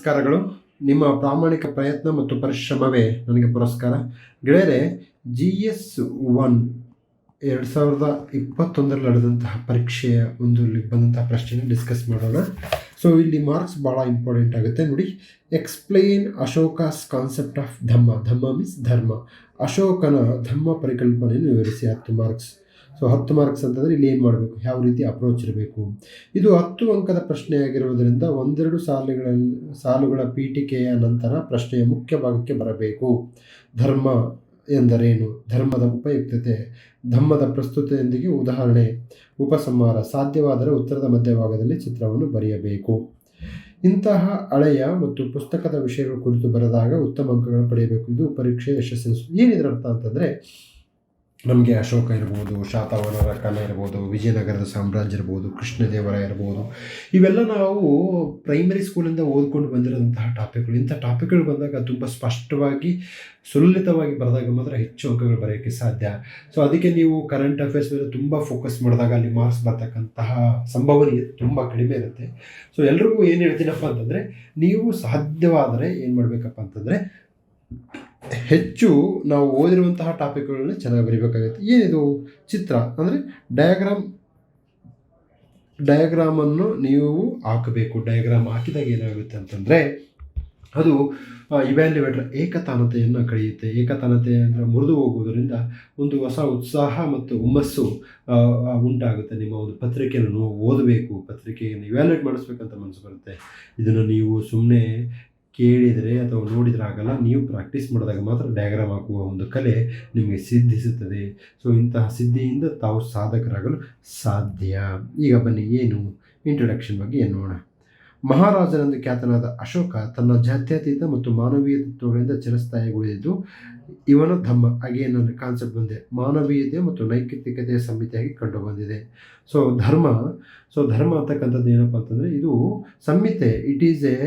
ನಮಸ್ಕಾರಗಳು. ನಿಮ್ಮ ಪ್ರಾಮಾಣಿಕ ಪ್ರಯತ್ನ ಮತ್ತು ಪರಿಶ್ರಮವೇ ನನಗೆ ಪುರಸ್ಕಾರ. ಗೆಳೆಯರೆ, ಜಿ ಎಸ್ ಒನ್ ಎರಡು ಸಾವಿರದ ಇಪ್ಪತ್ತೊಂದರಲ್ಲಿ ನಡೆದಂತಹ ಪರೀಕ್ಷೆಯ ಒಂದು ಇಲ್ಲಿ ಬಂದಂತಹ ಪ್ರಶ್ನೆನ ಡಿಸ್ಕಸ್ ಮಾಡೋಣ. ಸೊ, ಇಲ್ಲಿ ಮಾರ್ಕ್ಸ್ ಭಾಳ ಇಂಪಾರ್ಟೆಂಟ್ ಆಗುತ್ತೆ. ನೋಡಿ, explain Ashoka's concept of dhamma dhamma means dharma. ಅಶೋಕನ ಧಮ್ಮ ಪರಿಕಲ್ಪನೆಯನ್ನು ವಿವರಿಸಿ ಹತ್ತು ಮಾರ್ಕ್ಸ್. ಸೊ ಹತ್ತು ಮಾರ್ಕ್ಸ್ ಅಂತಂದರೆ ಇಲ್ಲಿ ಏನು ಮಾಡಬೇಕು? ಯಾವ ರೀತಿ ಅಪ್ರೋಚ್ ಇರಬೇಕು? ಇದು ಹತ್ತು ಅಂಕದ ಪ್ರಶ್ನೆಯಾಗಿರುವುದರಿಂದ ಒಂದೆರಡು ಸಾಲುಗಳ ಸಾಲುಗಳ ಪೀಠಿಕೆಯ ನಂತರ ಪ್ರಶ್ನೆಯ ಮುಖ್ಯ ಭಾಗಕ್ಕೆ ಬರಬೇಕು. ಧರ್ಮ ಎಂದರೇನು? ಧರ್ಮದ ಉಪಯುಕ್ತತೆ ಧಮ್ಮದ ಪ್ರಸ್ತುತಿಯೊಂದಿಗೆ ಉದಾಹರಣೆ, ಉಪಸಂಹಾರ, ಸಾಧ್ಯವಾದರೆ ಉತ್ತರದ ಮಧ್ಯಭಾಗದಲ್ಲಿ ಚಿತ್ರವನ್ನು ಬರೆಯಬೇಕು. ಇಂತಹ ಹಳೆಯ ಮತ್ತು ಪುಸ್ತಕದ ವಿಷಯಗಳ ಕುರಿತು ಬರೆದಾಗ ಉತ್ತಮ ಅಂಕಗಳನ್ನು ಪಡೆಯಬೇಕು. ಇದು ಪರೀಕ್ಷೆ ಯಶಸ್ಸು. ಏನಿದ್ರ ಅರ್ಥ ಅಂತಂದರೆ ನಮಗೆ ಅಶೋಕ ಇರ್ಬೋದು ಶಾತವನರ ಕಾಲ ಇರ್ಬೋದು, ವಿಜಯನಗರದ ಸಾಮ್ರಾಜ್ಯ ಇರ್ಬೋದು, ಕೃಷ್ಣದೇವರ ಇರ್ಬೋದು, ಇವೆಲ್ಲ ನಾವು ಪ್ರೈಮರಿ ಸ್ಕೂಲಿಂದ ಓದ್ಕೊಂಡು ಬಂದಿರೋಂತಹ ಟಾಪಿಕ್ಗಳು ಇಂಥ ಟಾಪಿಕ್ಗಳು ಬಂದಾಗ ತುಂಬ ಸ್ಪಷ್ಟವಾಗಿ, ಸುಲಲಿತವಾಗಿ ಬರೆದಾಗ ಮಾತ್ರ ಹೆಚ್ಚು ಅಂಕಗಳು ಬರೆಯೋಕ್ಕೆ ಸಾಧ್ಯ. ಸೊ ಅದಕ್ಕೆ ನೀವು ಕರೆಂಟ್ ಅಫೇರ್ಸ್ ಮೇಲೆ ತುಂಬ ಫೋಕಸ್ ಮಾಡಿದಾಗ ಅಲ್ಲಿ ಮಾರ್ಕ್ಸ್ ಬರ್ತಕ್ಕಂತಹ ಸಂಭವನೀಯ ತುಂಬ ಕಡಿಮೆ ಇರುತ್ತೆ. ಸೊ ಎಲ್ರಿಗೂ ಏನು ಹೇಳ್ತೀನಪ್ಪ ಅಂತಂದರೆ, ನೀವು ಸಾಧ್ಯವಾದರೆ ಏನು ಮಾಡಬೇಕಪ್ಪ ಅಂತಂದರೆ ಹೆಚ್ಚು ನಾವು ಓದಿರುವಂತಹ ಟಾಪಿಕ್ಗಳನ್ನ ಚೆನ್ನಾಗಿ ಬರಿಬೇಕಾಗುತ್ತೆ. ಏನಿದು? ಚಿತ್ರ. ಅಂದರೆ ಡಯಾಗ್ರಾಮ್ ಡಯಾಗ್ರಾಮನ್ನು ನೀವು ಹಾಕಬೇಕು. ಡಯಾಗ್ರಾಮ್ ಹಾಕಿದಾಗ ಏನಾಗುತ್ತೆ ಅಂತಂದರೆ, ಅದು ಇವ್ಯಾಲ್ಯುವೇಟರ್ ಏಕತಾನತೆಯನ್ನು ಕಳೆಯುತ್ತೆ. ಏಕತಾನತೆ ಅಂದರೆ ಮುರಿದು ಹೋಗುವುದರಿಂದ ಒಂದು ಹೊಸ ಉತ್ಸಾಹ ಮತ್ತು ಹುಮ್ಮಸ್ಸು ಉಂಟಾಗುತ್ತೆ. ನಿಮ್ಮ ಒಂದು ಪತ್ರಿಕೆಯನ್ನು ಓದಬೇಕು. ಪತ್ರಿಕೆಯನ್ನು ಇವ್ಯಾಲ್ಯೂಯೇಟ್ ಮಾಡಿಸ್ಬೇಕಂತ ಮನಸ್ಸು ಬರುತ್ತೆ. ಇದನ್ನು ನೀವು ಸುಮ್ಮನೆ ಕೇಳಿದರೆ ಅಥವಾ ನೋಡಿದರೆ ಆಗಲ್ಲ, ನೀವು ಪ್ರಾಕ್ಟೀಸ್ ಮಾಡಿದಾಗ ಮಾತ್ರ ಡಯಾಗ್ರಾಮ್ ಹಾಕುವ ಒಂದು ಕಲೆ ನಿಮಗೆ ಸಿದ್ಧಿಸುತ್ತದೆ. ಸೊ ಇಂತಹ ಸಿದ್ಧಿಯಿಂದ ತಾವು ಸಾಧಕರಾಗಲು ಸಾಧ್ಯ. ಈಗ ಬನ್ನಿ, ಏನು ಇಂಟ್ರೊಡಕ್ಷನ್ ಬಗ್ಗೆ ಏನು ನೋಡೋಣ. ಮಹಾರಾಜನೆಂದು ಖ್ಯಾತನಾದ ಅಶೋಕ ತನ್ನ ಜಾತ್ಯತೀತ ಮತ್ತು ಮಾನವೀಯ ತತ್ವಗಳಿಂದ ಚಿರಸ್ಥಾಯಿಗೊಳಿದ್ದು ಇವನ ಧಮ್ಮ ಹಾಗೆ ಅಂದರೆ ಕಾನ್ಸೆಪ್ಟ್ ಬಂದಿದೆ ಮಾನವೀಯತೆ ಮತ್ತು ನೈಕತಿಕತೆಯ ಸಂಹಿತೆಯಾಗಿ ಕಂಡು ಬಂದಿದೆ ಸೊ ಧರ್ಮ ಸೊ ಧರ್ಮ ಅಂತಕ್ಕಂಥದ್ದು ಏನಪ್ಪ ಅಂತಂದರೆ, ಇದು ಸಂಹಿತೆ it is a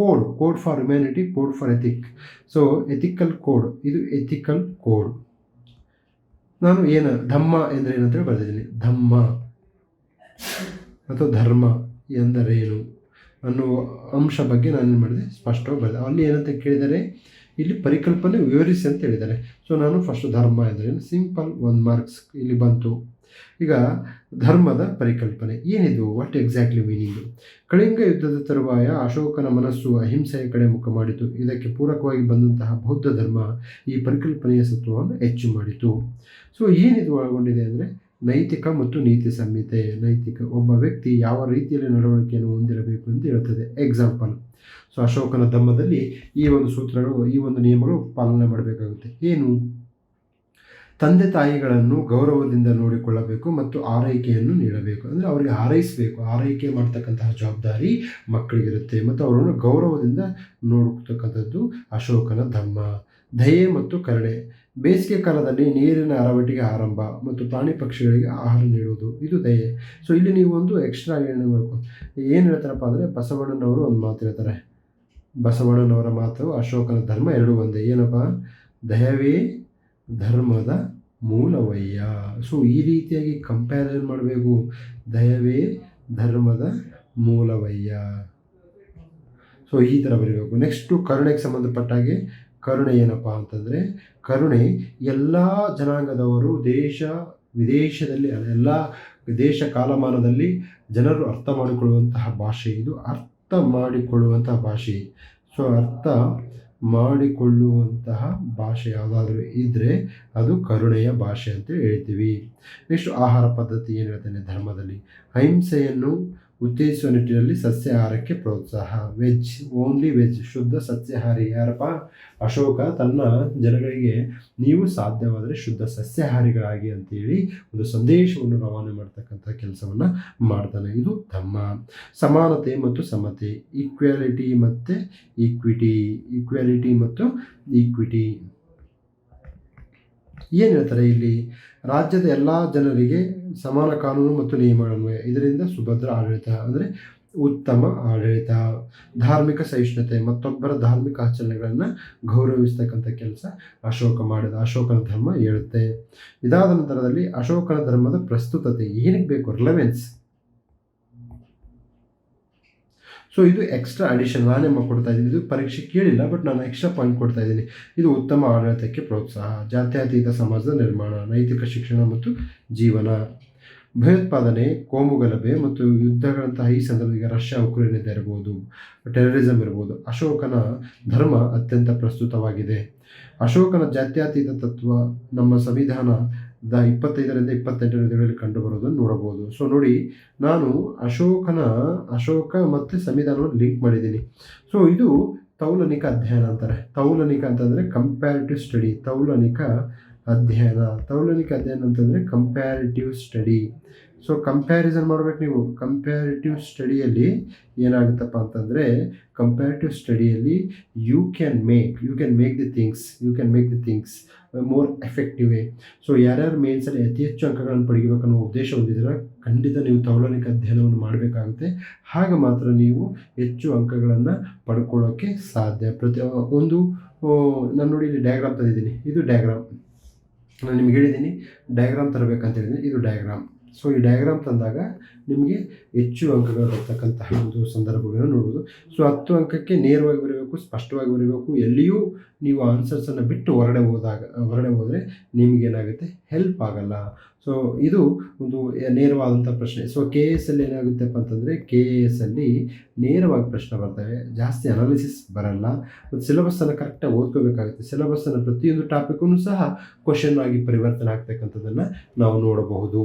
code code for humanity code for ethic so ethical code ಇದು ಎಥಿಕಲ್ ಕೋಡ್ ನಾನು ಏನು, ಧಮ್ಮ ಎಂದರೆ ಏನಂತೇಳಿ ಬರೆದಿದ್ದೀನಿ. ಧಮ್ಮ ಅಥವಾ ಧರ್ಮ ಎಂದರೇನು ಅನ್ನುವ ಅಂಶ ಬಗ್ಗೆ ನಾನು ಏನು ಮಾಡಿದೆ? ಸ್ಪಷ್ಟವಾಗಿ ಬರೆದೆ. ಅಲ್ಲಿ ಏನಂತ ಕೇಳಿದರೆ, ಇಲ್ಲಿ ಪರಿಕಲ್ಪನೆ ವಿವರಿಸಿ ಅಂತ ಹೇಳಿದ್ದಾರೆ. ಸೊ ನಾನು ಫಸ್ಟ್ ಧರ್ಮ ಎಂದರೆ ಸಿಂಪಲ್ ಒನ್ ಮಾರ್ಕ್ಸ್ ಇಲ್ಲಿ ಬಂತು. ಈಗ ಧರ್ಮದ ಪರಿಕಲ್ಪನೆ. ಏನಿದು? ವಾಟ್ ಎಕ್ಸಾಕ್ಟ್ಲಿ ಮೀನಿಂಗು ಕಳಿಂಗ ಯುದ್ಧದ ತರುವಾಯ ಅಶೋಕನ ಮನಸ್ಸು ಅಹಿಂಸೆಯ ಕಡೆ ಮುಖ ಮಾಡಿತು. ಇದಕ್ಕೆ ಪೂರಕವಾಗಿ ಬಂದಂತಹ ಬೌದ್ಧ ಧರ್ಮ ಈ ಪರಿಕಲ್ಪನೆಯ ಸತ್ವವನ್ನು ಹೆಚ್ಚು ಮಾಡಿತು. ಸೊ ಏನಿದು ಒಳಗೊಂಡಿದೆ ಅಂದರೆ ನೈತಿಕ ಮತ್ತು ನೀತಿ ಸಂಹಿತೆ. ನೈತಿಕ ಒಬ್ಬ ವ್ಯಕ್ತಿ ಯಾವ ರೀತಿಯಲ್ಲಿ ನಡವಳಿಕೆಯನ್ನು ಹೊಂದಿರಬೇಕು ಅಂತ ಹೇಳ್ತದೆ. ಎಕ್ಸಾಂಪಲ್ ಸೊ ಅಶೋಕನ ಧಮ್ಮದಲ್ಲಿ ಈ ಒಂದು ಸೂತ್ರಗಳು, ಈ ಒಂದು ನಿಯಮಗಳು ಪಾಲನೆ ಮಾಡಬೇಕಾಗುತ್ತೆ. ಏನು? ತಂದೆ ತಾಯಿಗಳನ್ನು ಗೌರವದಿಂದ ನೋಡಿಕೊಳ್ಳಬೇಕು ಮತ್ತು ಆರೈಕೆಯನ್ನು ನೀಡಬೇಕು. ಅಂದರೆ ಅವರಿಗೆ ಆರೈಸಬೇಕು ಆರೈಕೆ ಮಾಡ್ತಕ್ಕಂತಹ ಜವಾಬ್ದಾರಿ ಮಕ್ಕಳಿಗಿರುತ್ತೆ ಮತ್ತು ಅವರನ್ನು ಗೌರವದಿಂದ ನೋಡ್ತಕ್ಕಂಥದ್ದು ಅಶೋಕನ ಧರ್ಮ. ದಯೆ ಮತ್ತು ಕರುಣೆ. ಬೇಸಿಗೆ ಕಾಲದಲ್ಲಿ ನೀರಿನ ಅರವಟಿಗೆ ಆರಂಭ ಮತ್ತು ಪ್ರಾಣಿ ಪಕ್ಷಿಗಳಿಗೆ ಆಹಾರ ನೀಡುವುದು. ಇದು ದಯೆ. ಸೊ ಇಲ್ಲಿ ನೀವು ಒಂದು ಎಕ್ಸ್ಟ್ರಾ ಏನು ಮಾಡ್ಕೊ, ಏನು ಹೇಳ್ತಾರಪ್ಪ ಅಂದರೆ ಬಸವಣ್ಣನವರು ಒಂದು ಮಾತು ಹೇಳ್ತಾರೆ. ಬಸವಣ್ಣನವರ ಮಾತು ಅಶೋಕನ ಧರ್ಮ ಎರಡು ಒಂದೇ. ಏನಪ್ಪ? ದಯವೇ ಧರ್ಮದ ಮೂಲವಯ್ಯ. ಸೊ ಈ ರೀತಿಯಾಗಿ ಕಂಪ್ಯಾರಿಸನ್ ಮಾಡಬೇಕು. ದಯವೇ ಧರ್ಮದ ಮೂಲವಯ್ಯ. ಸೊ ಈ ಥರ ಬರೀಬೇಕು. ನೆಕ್ಸ್ಟು ಕರುಣೆಗೆ ಸಂಬಂಧಪಟ್ಟ ಹಾಗೆ ಕರುಣೆ ಏನಪ್ಪ ಅಂತಂದರೆ, ಕರುಣೆ ಎಲ್ಲ ಜನಾಂಗದವರು ದೇಶ, ವಿದೇಶದಲ್ಲಿ ಎಲ್ಲ ದೇಶ ಕಾಲಮಾನದಲ್ಲಿ ಜನರು ಅರ್ಥ ಮಾಡಿಕೊಳ್ಳುವಂತಹ ಭಾಷೆ ಇದು. ಅರ್ಥ ಮಾಡಿಕೊಳ್ಳುವಂತಹ ಭಾಷೆ. ಸೊ ಅರ್ಥ ಮಾಡಿಕೊಳ್ಳುವಂತಹ ಭಾಷೆ ಯಾವುದಾದ್ರೂ ಇದ್ದರೆ ಅದು ಕರುಣೆಯ ಭಾಷೆ ಅಂತ ಹೇಳ್ತೀವಿ. ನೆಕ್ಸ್ಟ್ ಆಹಾರ ಪದ್ಧತಿ ಏನು ಹೇಳ್ತಾನೆ ಧರ್ಮದಲ್ಲಿ. ಅಹಿಂಸೆಯನ್ನು ಉತ್ತೇಜಿಸುವ ನಿಟ್ಟಿನಲ್ಲಿ ಸಸ್ಯಾಹಾರಕ್ಕೆ ಪ್ರೋತ್ಸಾಹ. ವೆಜ್, ಓನ್ಲಿ ವೆಜ್, ಶುದ್ಧ ಸಸ್ಯಾಹಾರಿ. ಯಾರಪ್ಪ? ಅಶೋಕ, ತನ್ನ ಜನಗಳಿಗೆ ನೀವು ಸಾಧ್ಯವಾದರೆ ಶುದ್ಧ ಸಸ್ಯಾಹಾರಿಗಳಾಗಿ ಅಂತೇಳಿ ಒಂದು ಸಂದೇಶವನ್ನು ರವಾನೆ ಮಾಡ್ತಕ್ಕಂಥ ಕೆಲಸವನ್ನು ಮಾಡ್ತಾನೆ. ಇದು ತಮ್ಮ ಸಮಾನತೆ ಮತ್ತು ಸಮತೆ. ಈಕ್ವಾಲಿಟಿ ಮತ್ತು ಈಕ್ವಿಟಿ ಈಕ್ವಾಲಿಟಿ ಮತ್ತು ಈಕ್ವಿಟಿ ಏನು ಹೇಳ್ತಾರೆ ಇಲ್ಲಿ? ರಾಜ್ಯದ ಎಲ್ಲ ಜನರಿಗೆ ಸಮಾನ ಕಾನೂನು ಮತ್ತು ನಿಯಮಗಳನ್ವಯ, ಇದರಿಂದ ಸುಭದ್ರ ಆಡಳಿತ, ಅಂದರೆ ಉತ್ತಮ ಆಡಳಿತ, ಧಾರ್ಮಿಕ ಸಹಿಷ್ಣುತೆ, ಮತ್ತೊಬ್ಬರ ಧಾರ್ಮಿಕ ಆಚರಣೆಗಳನ್ನು ಗೌರವಿಸ್ತಕ್ಕಂಥ ಕೆಲಸ ಅಶೋಕ ಮಾಡಿದ, ಅಶೋಕನ ಧರ್ಮ ಹೇಳುತ್ತೆ. ಇದಾದ ನಂತರದಲ್ಲಿ ಅಶೋಕನ ಧರ್ಮದ ಪ್ರಸ್ತುತತೆ, ಏನಕ್ಕೆ ಬೇಕು ರಿಲೆವೆನ್ಸ್ ಸೊ ಇದು ಎಕ್ಸ್ಟ್ರಾ ಅಡಿಷನ್ ನಾನೇ ಕೊಡ್ತಾ ಇದ್ದೀನಿ. ಇದು ಪರೀಕ್ಷೆ ಕೇಳಿಲ್ಲ ಬಟ್ ನಾನು ಎಕ್ಸ್ಟ್ರಾ ಪಾಯಿಂಟ್ ಕೊಡ್ತಾ ಇದ್ದೀನಿ. ಇದು ಉತ್ತಮ ಆಡಳಿತಕ್ಕೆ ಪ್ರೋತ್ಸಾಹ, ಜಾತ್ಯತೀತ ಸಮಾಜದ ನಿರ್ಮಾಣ, ನೈತಿಕ ಶಿಕ್ಷಣ ಮತ್ತು ಜೀವನ. ಭಯೋತ್ಪಾದನೆ ಕೋಮುಗಲಭೆ ಮತ್ತು ಯುದ್ಧಗಳಂತಹ ಈ ಸಂದರ್ಭದಲ್ಲಿ ರಷ್ಯಾ ಉಕ್ರೇನ್ ಇರ್ಬೋದು ಟೆರರಿಸಮ್ ಇರ್ಬೋದು, ಅಶೋಕನ ಧರ್ಮ ಅತ್ಯಂತ ಪ್ರಸ್ತುತವಾಗಿದೆ. ಅಶೋಕನ ಜಾತ್ಯತೀತ ತತ್ವ, ನಮ್ಮ ಸಂವಿಧಾನದ ಇಪ್ಪತ್ತೈದರಿಂದ ದಿನಗಳಲ್ಲಿ ಕಂಡುಬರೋದನ್ನು ನೋಡಬಹುದು. ಸೊ ನೋಡಿ, ನಾನು ಅಶೋಕನ, ಅಶೋಕ ಮತ್ತು ಸಂವಿಧಾನವನ್ನು ಲಿಂಕ್ ಮಾಡಿದ್ದೀನಿ. ಸೊ ಇದು ತೌಲನಿಕ ಅಧ್ಯಯನ ಅಂತಾರೆ. ತೌಲನಿಕ ಅಂತಂದರೆ ಕಂಪ್ಯಾರಿಟಿವ್ ಸ್ಟಡಿ ತೌಲನಿಕ ಅಧ್ಯಯನ. ತೌಲನಿಕ ಅಧ್ಯಯನ ಅಂತಂದರೆ ಕಂಪ್ಯಾರಿಟಿವ್ ಸ್ಟಡಿ ಸೊ ಕಂಪ್ಯಾರಿಸನ್ ಮಾಡ್ಬೇಕು ನೀವು. ಕಂಪ್ಯಾರಿಟಿವ್ ಸ್ಟಡಿಯಲ್ಲಿ ಏನಾಗುತ್ತಪ್ಪ ಅಂತಂದರೆ comparative ಸ್ಟಡಿಯಲ್ಲಿ you can make you can make the things you can make the things more effective way so ಯಾರ್ಯಾರು ಮೇನ್ಸಲ್ಲಿ ಅತಿ ಹೆಚ್ಚು ಅಂಕಗಳನ್ನು ಪಡಿಬೇಕು ಅನ್ನೋ ಉದ್ದೇಶ ಹೊಂದಿದ್ರೆ ಖಂಡಿತ ನೀವು ತೌಲನಿಕ ಅಧ್ಯಯನವನ್ನು ಮಾಡಬೇಕಾಗುತ್ತೆ. ಹಾಗೆ ಮಾತ್ರ ನೀವು ಹೆಚ್ಚು ಅಂಕಗಳನ್ನು ಪಡ್ಕೊಳ್ಳೋಕ್ಕೆ ಸಾಧ್ಯ. ಪ್ರತಿ, ಒಂದು ನಾನು ನೋಡಿ ಇಲ್ಲಿ ಡಯಾಗ್ರಾಮ್ ತಂದಿದ್ದೀನಿ. ಇದು ಡಯಾಗ್ರಾಮ್ ನಾನು ನಿಮ್ಗೆ ಹೇಳಿದ್ದೀನಿ ಡಯಾಗ್ರಾಮ್ ತರಬೇಕಂತ ಹೇಳಿದ್ದೀನಿ. ಇದು ಡಯಾಗ್ರಾಮ್ ಸೊ ಈ ಡಯಾಗ್ರಾಮ್ ತಂದಾಗ ನಿಮಗೆ ಹೆಚ್ಚು ಅಂಕಗಳು ಬರ್ತಕ್ಕಂತಹ ಒಂದು ಸಂದರ್ಭಗಳನ್ನು ನೋಡ್ಬೋದು. ಸೊ ಹತ್ತು ಅಂಕಕ್ಕೆ ನೇರವಾಗಿ ಬರಬೇಕು, ಸ್ಪಷ್ಟವಾಗಿ ಬರಬೇಕು. ಎಲ್ಲಿಯೂ ನೀವು ಆನ್ಸರ್ಸನ್ನು ಬಿಟ್ಟು ಹೊರಡೆ ಹೋದಾಗ ಹೊರಡೆ ಹೋದರೆ ನಿಮಗೇನಾಗುತ್ತೆ ಹೆಲ್ಪ್ ಆಗಲ್ಲ. ಸೊ ಇದು ಒಂದು ನೇರವಾದಂಥ ಪ್ರಶ್ನೆ. ಸೊ ಕೆ ಎಸ್ ಅಲ್ಲಿ ಏನಾಗುತ್ತಪ್ಪ ಅಂತಂದರೆ ಕೆ ಎ ಎಸ್ ಅಲ್ಲಿ ನೇರವಾಗಿ ಪ್ರಶ್ನೆ ಬರ್ತವೆ ಜಾಸ್ತಿ ಅನಾಲಿಸಿಸ್ ಬರಲ್ಲ. ಮತ್ತು ಸಿಲೆಬಸ್ಸನ್ನು ಕರೆಕ್ಟಾಗಿ ಓದ್ಕೋಬೇಕಾಗುತ್ತೆ. ಸಿಲೆಬಸ್ಸನ್ನು ಪ್ರತಿಯೊಂದು ಟಾಪಿಕ್ಕೂ ಸಹ ಕ್ವಶನ್ ಆಗಿ ಪರಿವರ್ತನೆ ಆಗ್ತಕ್ಕಂಥದ್ದನ್ನು ನಾವು ನೋಡಬಹುದು.